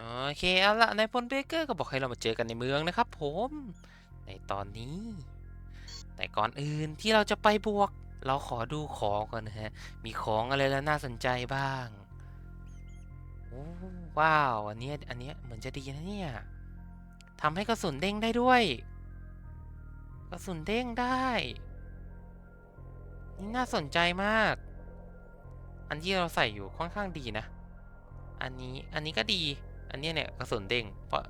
โอเคเอาละนายพลเบเกอร์ก็บอกให้เรามาเจอกันในเมืองนะครับผม ในตอนนี้ แต่ก่อนอื่นที่เราจะไปบวก เราขอดูของก่อนนะฮะ มีของอะไรแล้วน่าสนใจบ้างว้าว อันเนี้ยอันเนี้ยเหมือนจะดีนะเนี่ยทำให้กระสุนเด้งได้ด้วย กระสุนเด้งได้ นี่น่าสนใจมาก อันที่เราใส่อยู่ค่อนข้างดีนะ อันนี้อันนี้ก็ดี อันนี้เนี่ยกระสุนเด้ง เพราะ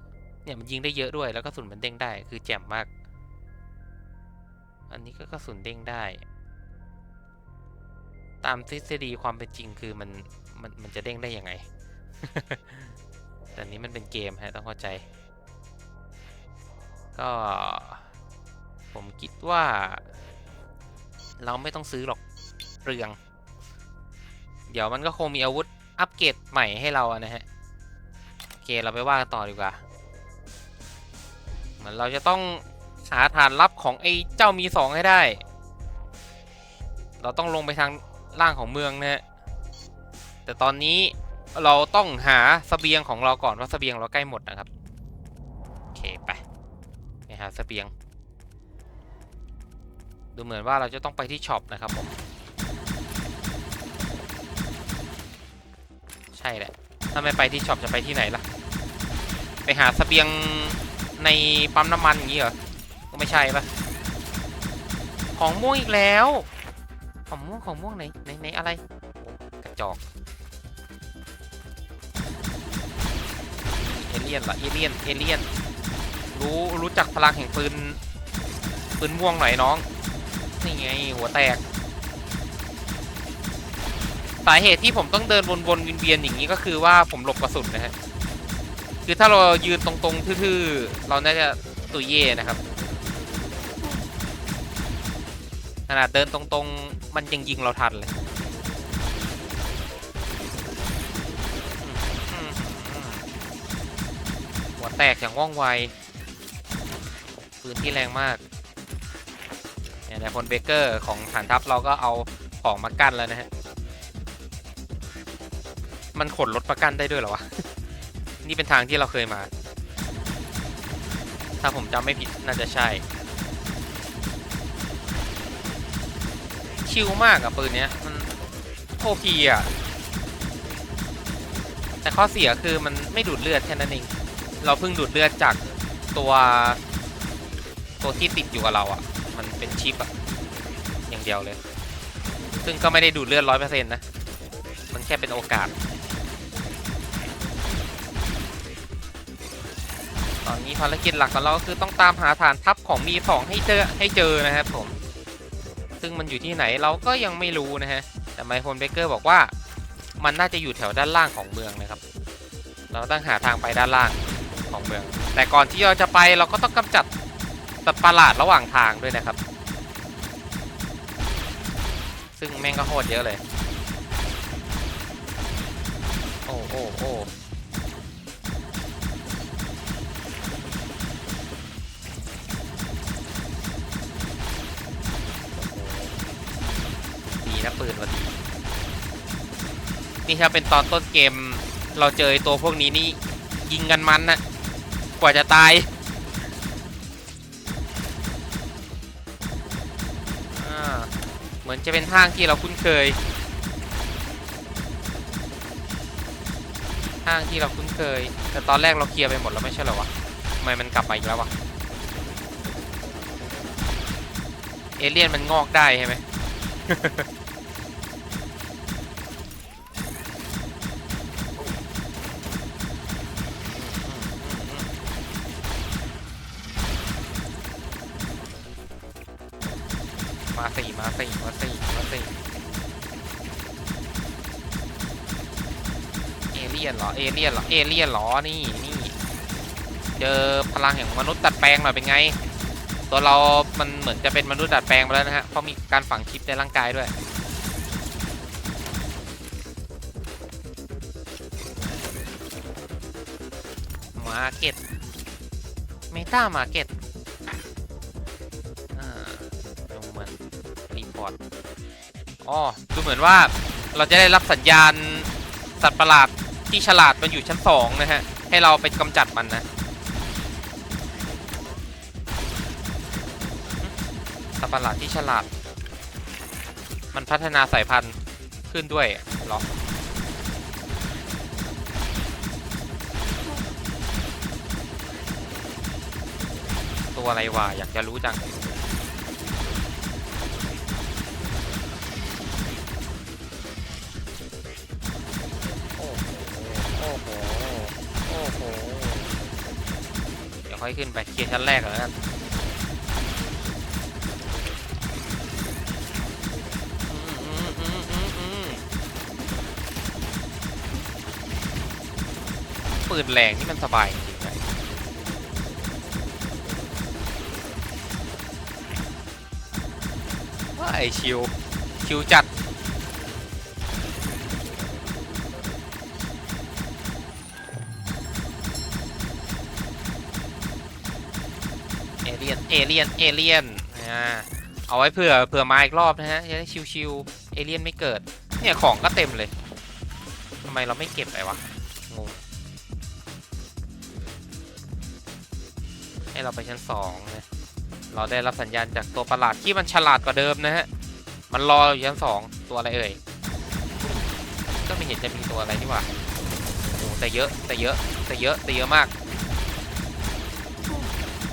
เนี่ยมันยิงได้เยอะด้วยแล้วกระสุนมันเด้งได้คือแจ่มมาก อันนี้ก็กระสุนเด้งได้ ตามทฤษฎีความเป็นจริงคือมันมันมันจะเด้งได้ยังไง แต่นี้มันเป็นเกมฮะต้องเข้าใจ ก็ ผมคิดว่า เราไม่ต้องซื้อหรอกเปลือง เดี๋ยวมันก็คงมีอาวุธอัปเกรดใหม่ให้เราอะนะฮะ เคเราไปว่ากันต่อดีกว่า เหมือนเราจะต้องหาฐานลับของไอ้เจ้ามีสองให้ได้ เราต้องลงไปทางล่างของเมืองนะฮะ แต่ตอนนี้เราต้องหาสเสบียงของเราก่อนว่าเสบียงเราใกล้หมดนะครับ โอเคไปไปหาสเสบียง ดูเหมือนว่าเราจะต้องไปที่ช็อปนะครับผมใช่แหละ ถ้าไม่ไปที่ช็อปจะไปที่ไหนล่ะ หาสเสบียงในปั๊มน้ำมันอย่างนี้เหรอ ก็ไม่ใช่ปะของม่วงอีกแล้ว ของม่วงของม่วงไหนไหนไหนอะไรกระจอกเอเลี่ยนเหรอเอเลี่ยนเอเลี่ยนรู้รู้จักพลังแห่งปืนปืนม่วงหน่อยน้องนี่ไงหัวแตกสาเหตุที่ผมต้องเดินวนๆเวียนๆอย่างนี้ก็คือว่าผมหลบกระสุนนะฮะ คือถ้าเรายืนตรงๆทื่อๆเราน่าจะตุยเย่นะครับขนาดเดินตรงๆ มันยังยิงเราทันเลยหัวแตกอย่างว่องไวปืนที่แรงมากเนี่ยนายพลเบเกอร์ของฐานทัพเราก็เอาของมากั้นแล้วนะฮะ มันขนรถประกันได้ด้วยเหรอวะ นี่เป็นทางที่เราเคยมา ถ้าผมจำไม่ผิดน่าจะใช่ ชิลมากอะปืนเนี้ย มันโอพีอะแต่ข้อเสียคือมันไม่ดูดเลือดแค่นั้นเอง เราเพิ่งดูดเลือดจากตัวตัวที่ติดอยู่กับเราอะมันเป็นชิปอะอย่างเดียวเลย ซึ่งก็ไม่ได้ดูดเลือดร้อยเปอร์เซ็นต์นะ มันแค่เป็นโอกาส อนนี้ภารกิจหลักของเราก็คือต้องตามหาฐานทัพของมีสองให้เจอให้เจอนะครับผม ซึ่งมันอยู่ที่ไหนเราก็ยังไม่รู้นะฮะ แต่ไมโครเบเกอร์บอกว่า มันน่าจะอยู่แถวด้านล่างของเมืองนะครับ เราต้องหาทางไปด้านล่างของเมือง แต่ก่อนที่เราจะไปเราก็ต้องกำจัดสัตว์ประหลาดระหว่างทางด้วยนะครับ ซึ่งแม่งก็โคตรเยอะเลย โอ้โอ้โอ้ นะปืนวันนี้นี่ถ้าเป็นตอนต้นเกม เราเจอตัวพวกนี้นี่ยิงกันมันนะกว่าจะตายเหมือนจะเป็นทางที่เราคุ้นเคยทางที่เราคุ้นเคย แต่ตอนแรกเราเคลียร์ไปหมดแล้วไม่ใช่เหรอวะทำไมมันกลับมาอีกแล้ววะเอเลี่ยนมันงอกได้ใช่ไหม สี่มาสี่มาสี่มาสี่เอเลี่ยนเหรอ เอเลี่ยนเหรอ เอเลี่ยนเหรอ นี่นี่เจอพลังแห่งมนุษย์ดัดแปลงหน่อยเป็นไง ตัวเรา มันเหมือนจะเป็นมนุษย์ดัดแปลงไปแล้วนะฮะ เพราะมีการฝังชิปในร่างกายด้วยมาเก็ตเมตามาเก็ต อ๋อดูเหมือนว่าเราจะได้รับสัญญาณสัตว์ประหลาดที่ฉลาดมันอยู่ชั้นสองนะฮะ ให้เราไปกำจัดมันนะสัตว์ประหลาดที่ฉลาด มันพัฒนาสายพันธุ์ขึ้นด้วยหรอตัวอะไรวะอยากจะรู้จัง ค่อยขึ้นไปเคลียร์ชั้นแรกก่อนแล้วกันอืมอืมอืมอืมปืนแรงนี่มันสบายจริงๆนะว่าไอชิว ชิวจัด เอเลียนเอเลียนเอเลียนอ่าเอาไว้เผื่อเผื่อมาอีกรอบนะฮะจะได้ชิวๆเอเลียนไม่เกิด เนี่ยของก็เต็มเลยทำไมเราไม่เก็บไปวะงงให้เราไปชั้นสองนะเราได้รับสัญญาณจากตัวประหลาดที่มันฉลาดกว่าเดิมนะฮะมันรออยู่ชั้นสองตัวอะไรเอ่ยก็ไม่เห็นจะมีตัวอะไรนี่หว่าโอ้แต่เยอะแต่เยอะแต่เยอะแต่เยอะมาก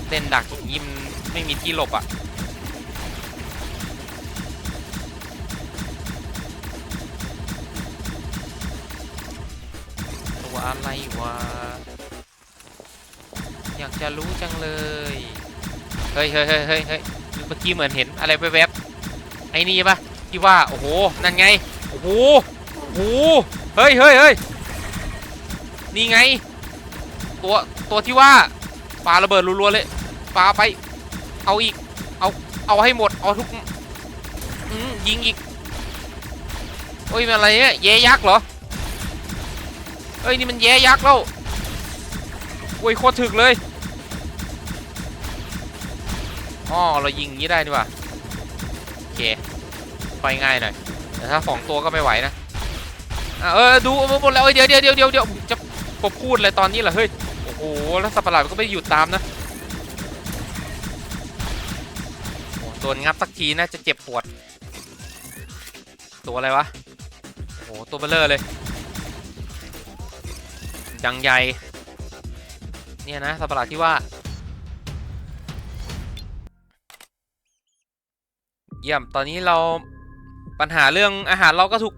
เล่นดักย่างนี้มไม่มีที่หลบอะตัวอะไรวะ อยากจะรู้จังเลย เฮ้ยเฮ้ยเฮ้ยเฮ้ยเฮ้ยเมื่อกี้เหมือนเห็นอะไรแวบๆไอ้นี่ปะที่ว่า โอ้โห นั่นไง โอ้โหโอ้โหเฮ้ยเฮ้ยเฮ้ยนี่ไง ตัว ตัวที่ว่าปาระเบิดรัวๆเลย ปาไป เอาอีก เอา เอาให้หมด เอาทุกยิงอีกโอ้ยมันอะไรเนี่ยแย่ยักษ์เหรอ เฮ้ยนี่มันแย่ยักษ์แล้วโอ้ยโคตรถึกเลยอ๋อเรายิงอย่างนี้ได้นี่หว่าโอเคไปง่ายหน่อย แต่ถ้าสองตัวก็ไม่ไหวนะเออดูหมดแล้วเดี๋ยวเดี๋ยวเดี๋ยวเดี๋ยวเดียวจะพูดเลยตอนนี้เหรอเฮ้ย โอ้โหแล้วสัตว์ประหลาดมันก็ไม่หยุดตามนะ ดนงับสักทีน่าจะเจ็บปวด ตัวอะไรวะ โอ้โห ตัวเบลเลอร์เลย ดังใหญ่ เนี่ยนะสัตว์ประหลาดที่ว่า เยี่ยม ตอนนี้เราปัญหาเรื่องอาหารเราก็ถูก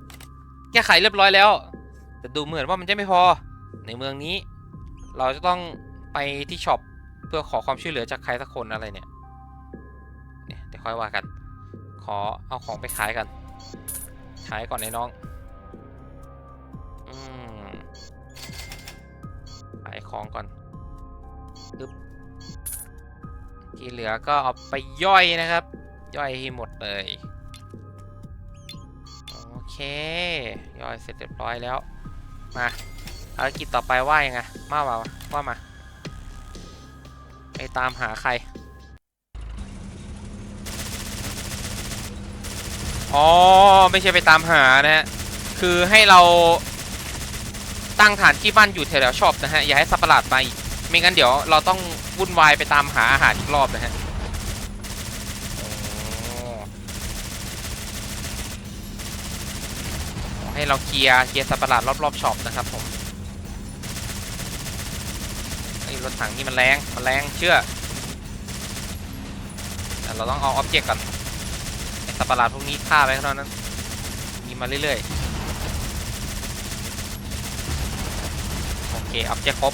แก้ไขเรียบร้อยแล้ว แต่ดูเหมือนว่ามันจะไม่พอ ในเมืองนี้ เราจะต้องไปที่ช็อปเพื่อขอความช่วยเหลือจากใครสักคนอะไรเนี่ย ยวค่อยว่ากัน ขอเอาของไปขายกัน ขายก่อนไอ้น้อง อืมขายของก่อนปึ๊บที่เหลือก็เอาไปย่อยนะครับ ย่อยให้หมดเลย โอเค ย่อยเสร็จเรียบร้อยแล้ว มาภารกิจต่อไปว่ายังไง มาว่าว่ามา ไปตามหาใคร อ๋อ ไม่ใช่ไปตามหานะฮะ คือให้เราตั้งฐานที่บ้านอยู่แถวๆชอปนะฮะ อย่าให้สัประหลาดมาอีก ไม่งั้นเดี๋ยวเราต้องวุ่นวายไปตามหาอาหารอีกรอบนะฮะให้เราเคลียร์เคลียร์สัประหลาดรอบๆช็อปนะครับผมไอ้รถถังนี่มันแรงมันแรงเชื่อแต่เราต้องเอาออบเจกต์ก่อน ประหลาดพวกนี้ฆ่าไปเท่านั้นมีมาเรื่อยๆ โอเคออบเจกต์ครบ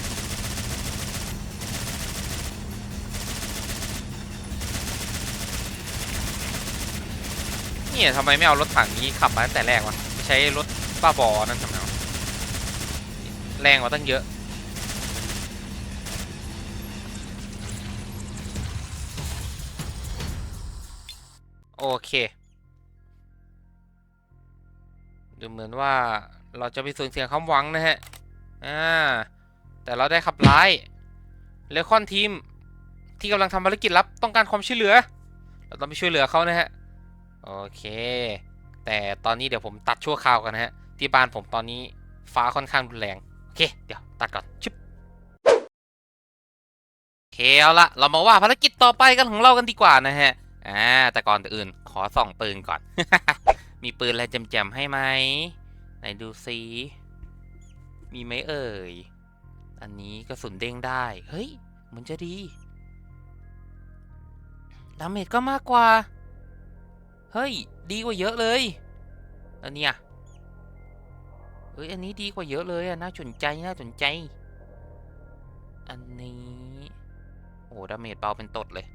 เนี่ยทำไมไม่เอารถถังนี้ขับมาตั้งแต่แรกวะไม่ใช้รถบ้าบอนั่นทำไมวะแรงกว่าตั้งเยอะ โอเค ดูเหมือนว่าเราจะไปสูญเสียความหวังนะฮะ อ่า แต่เราได้ขับไล่เลคอนทีม ที่กำลังทำภารกิจลับต้องการความช่วยเหลือ เราต้องไปช่วยเหลือเขานะฮะ โอเค แต่ตอนนี้เดี๋ยวผมตัดชั่วคราวกันนะฮะ ที่บ้านผมตอนนี้ฟ้าค่อนข้างรุนแรง โอเค เดี๋ยวตัดก่อนชึบโอเคเอาละเรามาว่าภารกิจต่อไปกันของเรากันดีกว่านะฮะ อ่า แต่ก่อนอื่นขอส่องปืนก่อน มีปืนอะไรแจ่มๆให้ไหมไหนดูซิมีไหมเอ่ย อันนี้กระสุนเด้งได้ เฮ้ย มันจะดี ดาเมจก็มากกว่า เฮ้ย ดีกว่าเยอะเลย อันเนี้ยเฮ้ย อันนี้ดีกว่าเยอะเลยอะน่าสนใจ น่าสนใจ อันนี้ โอ้ดาเมจเบาเป็นตดเลย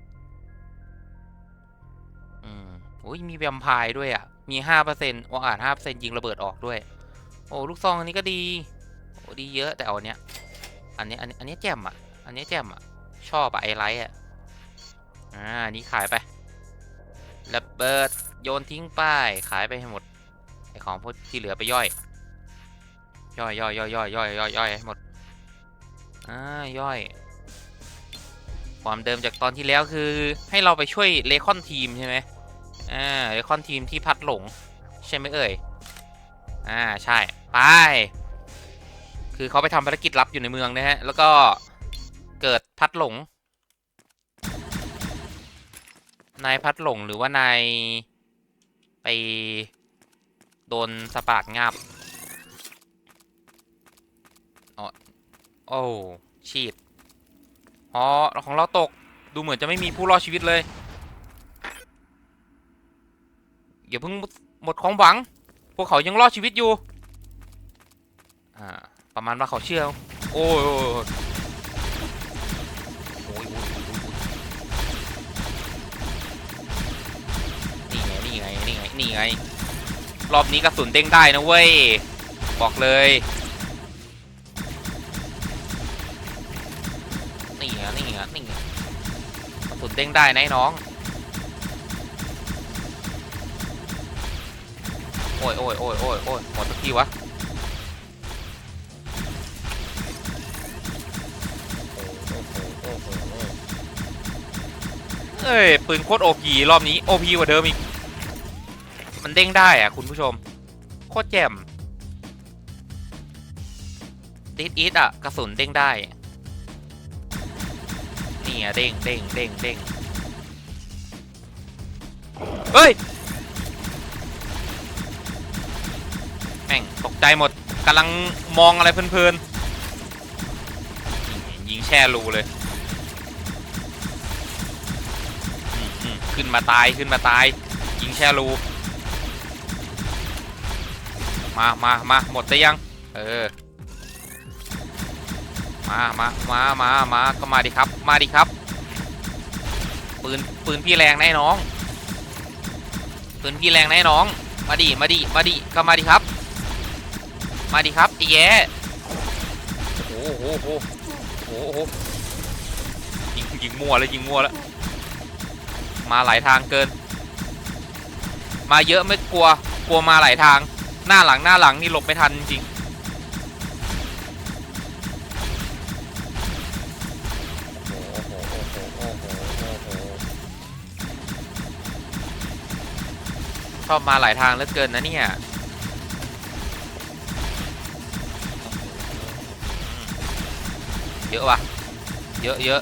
อืมโอ้ย มีแวมไพร์ด้วยอะ มีห้าเปอร์เซ็นต์ว่าอ่านห้าเปอร์เซ็นต์ยิงระเบิดออกด้วย โอ้ลูกซองอันนี้ก็ดีโอ้ดีเยอะแต่เอาอันเนี้ยอันนี้อันนี้อันนี้แจ่มอะ อันนี้แจ่มอะ ชอบอะไอไลท์อะอ่านี้ขายไประเบิดโยนทิ้งไป้ายขายไปให้หมดไอของพวกที่เหลือไปย่อย ย่อยย่อยย่อยย่อยย่อยย่อยย่อยให้หมดอ่าย่อยความเดิมจากตอนที่แล้วคือให้เราไปช่วยเลคอนทีมใช่ไหม อ่าเลคอนทีมที่พัดหลง ใช่ไหมเอ่ย อ่าใช่ ไป คือเขาไปทำภารกิจลับอยู่ในเมืองนะฮะ แล้วก็เกิดพัดหลง นายพัดหลงหรือว่านายไปโดนสปาดงาบอ๋อโอ้ชีดอ๋อของเราตก ดูเหมือนจะไม่มีผู้รอดชีวิตเลย อย่าเพิ่งหมดความหวัง พวกเขายังรอดชีวิตอยู่ อ่า ประมาณว่าเขาเชื่อ โอ้ยโอ้ยโอ้ยโอ้ยนี่ไงนี่ไง นี่ไง นี่ไง รอบนี้กระสุนเด้งได้นะเว้ย บอกเลยนี่ไงนี่ไงนี่ไงกระสุนเด้งได้นะไอ้น้อง โอ้ยโอ้ยโอ้ยโอ้ยโอ้ยหมดสักทีวะเอ้ยปืนโคตรโอพีรอบนี้โอพีกว่าเดิมอีก มันเด้งได้อะคุณผู้ชม โคตรแจ่มดิดอีทอะกระสุนเด้งได้นี่อะเด้งเด้งเด้งเด้งเฮ้ย แม่งตกใจหมดกำลังมองอะไรเพลินๆยิงแช่รูเลยขึ้นมาตายขึ้นมาตาย ยิงแช่รูมามามาหมดได้ยัง เออ มามามามามาก็มาดิครับ มาดิครับ ปืน ปืนพี่แรงนะไอ้น้อง ปืนพี่แรงนะไอ้น้อง มาดิ มาดิ มาดิ ก็มาดิครับ มาดิครับไอ้แย่โอ้โหโอ้โหโอ้โหยิงยิงมั่วแล้วยิงมั่วแล้วมาหลายทางเกิน มาเยอะไม่กลัวกลัวมาหลายทาง หน้าหลังหน้าหลังนี่หลบไม่ทันจริงชอบมาหลายทางเหลือเกินนะเนี่ย เยอะว่ะ เยอะเยอะ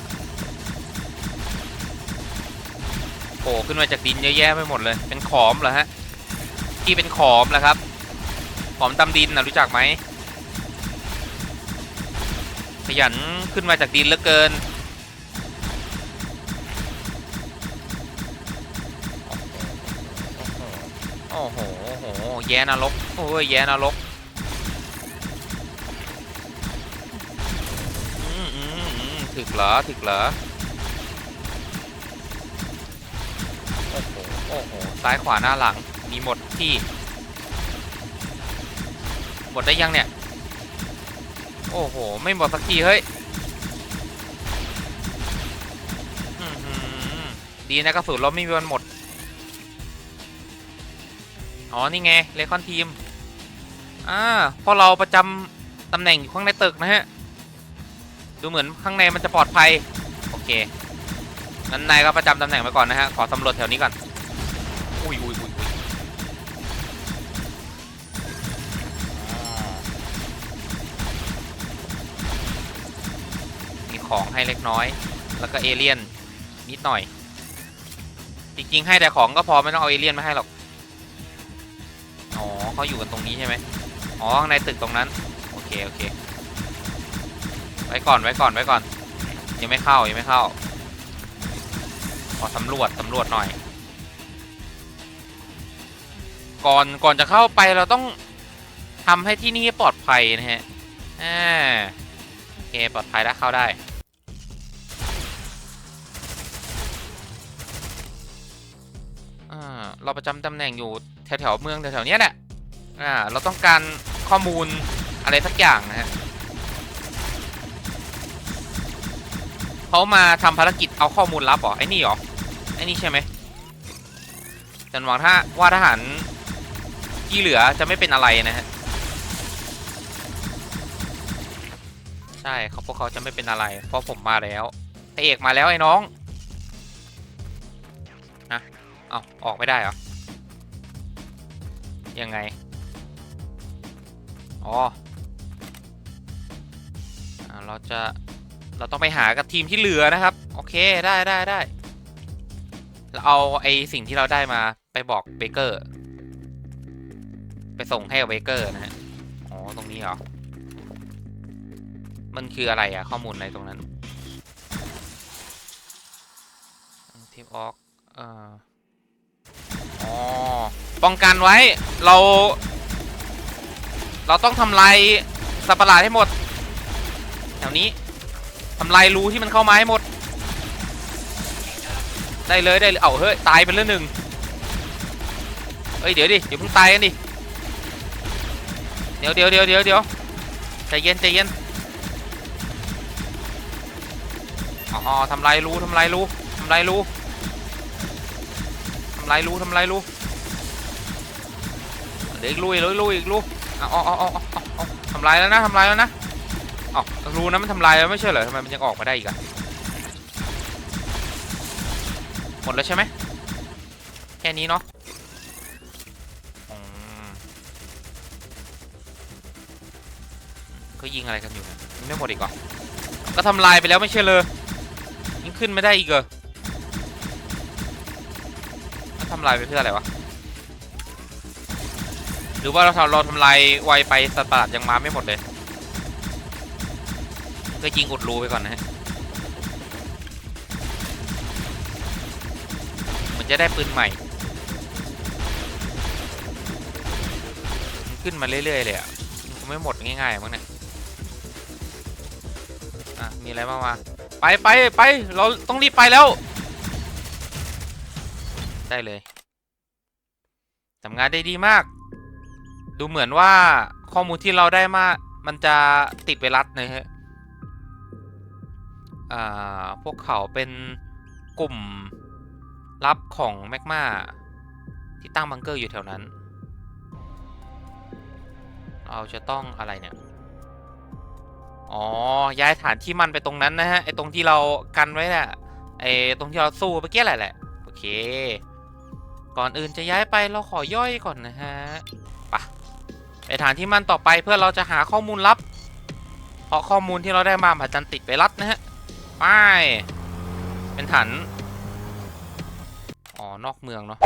โผล่ขึ้นมาจากดินเยอะแยะไปหมดเลย เป็นขอมเหรอฮะ ที่เป็นขอมเหรอครับ ขอมตำดินนะรู้จักไหม ขยันขึ้นมาจากดินเหลือเกินโอ้โหโอ้โห แย่นรกโอ้ย แย่นรก ถึกเหรอถึกเหรอโอ้โหโอ้โหซ้ายขวาหน้าหลังมีหมดที่ หมดได้ยังเนี่ย โอ้โห ไม่หมดสักทีเฮ้ยดีนะกระสุนเราไม่มีวันหมด อ๋อ นี่ไงเลคอนทีม อ่าพอเราประจำตำแหน่งอยู่ข้างในตึกนะฮะ ดูเหมือนข้างในมันจะปลอดภัย โอเคนั้นนายก็ประจำตำแหน่งไปก่อนนะฮะ ขอสำรวจแถวนี้ก่อน อุ้ยอุ้ยอุ้ยอุ้ยอ่าของให้เล็กน้อย แล้วก็เอเลี่ยนนิดหน่อย จริงๆ ให้แต่ของก็พอไม่ต้องเอาเอเลี่ยนมาให้หรอก อ๋อเขาอยู่กันตรงนี้ใช่ไหมอ๋อข้างในตึกตรงนั้น โอเค โอเค ไว้ก่อนไว้ก่อนไว้ก่อน ยังไม่เข้ายังไม่เข้า ขอสำรวจสำรวจหน่อย ก่อนก่อนจะเข้าไปเราต้องทำให้ที่นี่ปลอดภัยนะฮะอ่าโอเคปลอดภัยแล้วเข้าได้เราประจำตำแหน่งอยู่แถวๆเมืองแถวๆเนี้ยแหละอ่าเราต้องการข้อมูลอะไรสักอย่างนะฮะ เขามาทำภารกิจเอาข้อมูลลับเหรอไอ้นี่เหรอไอ้นี่ใช่ไหมจันหวังถ้าว่าทหารที่เหลือจะไม่เป็นอะไรนะฮะใช่เขาพวกเขาจะไม่เป็นอะไร เพราะผมมาแล้วพระเอกมาแล้วไอ้น้องฮะเอาออกไม่ได้เหรอยังไงอ๋อเราจะ เราต้องไปหากับทีมที่เหลือนะครับ โอเคได้ได้ได้เราเอาไอสิ่งที่เราได้มาไปบอกเบเกอร์ ไปส่งให้กับเบเกอร์นะฮะอ๋อตรงนี้เหรอ มันคืออะไรอะข้อมูลอะไรตรงนั้นทีมออกเอ่ออ๋อป้องกันไว้เรา เราต้องทำลายสัประหลาดให้หมดแถวนี้ ทำลายรูที่มันเข้ามาให้หมด ได้เลยได้เลยเอาเฮ้ยตายไปแล้วหนึ่งเอ้ยเดี๋ยวดิเดี๋ยวเพิ่งตายกันดิเดี๋ยวเดี๋ยวเดี๋ยวเดี๋ยวเดี๋ยวใจเย็นใจเย็นอ๋อทำลายรูทำลายรูทำลายรูทำลายรูทำลายรูเดี๋ยวอีกรูอีกรูอีกรูอีกรูเออาเออาเอาเอทำลายแล้วนะทำลายแล้วนะ อ๋อรูนั้นมันทำลายแล้วไม่ใช่เหรอทำไมมันยังออกมาได้อีกอะหมดแล้วใช่ไหมแค่นี้เนาะอืมก็ยิงอะไรกันอยู่เนี่ยไม่หมดอีกเหรอก็ทำลายไปแล้วไม่ใช่เลยยังขึ้นไม่ได้อีกเหรอทำลายไปเพื่ออะไรวะหรือว่าเราเราทำลายไวไปสัตว์ประหลาดยังมาไม่หมดเลย ก็ยิงอุดรูไปก่อนนะฮะมือนจะได้ปืนใหม่มขึ้นมาเรื่อยๆเลยอะไม่หมดง่ายๆมั้งเนี่ยอะมีอะไรบ้างวะไปไปไปเราต้องรีบไปแล้ว ได้เลยทำงานได้ดีมาก ดูเหมือนว่าข้อมูลที่เราได้มา มันจะติดไวรัสนะฮะ พวกเขาเป็นกลุ่มลับของแมกมาที่ตั้งบังเกอร์อยู่แถวนั้น เราจะต้องอะไรเนี่ย อ๋อ ย้ายฐานที่มันไปตรงนั้นนะฮะ ไอตรงที่เรากันไว้น่ะไอตรงที่เราสู้เมื่อกี้แหละแหละ โอเค ก่อนอื่นจะย้ายไปเราขอย่อยก่อนนะฮะไปะไปฐานที่มันต่อไปเพื่อเราจะหาข้อมูลลับ เพราะข้อมูลที่เราได้มาอาจจะติดไปรัดนะฮะ ไป เป็นถัน อ๋อ นอกเมืองเนาะ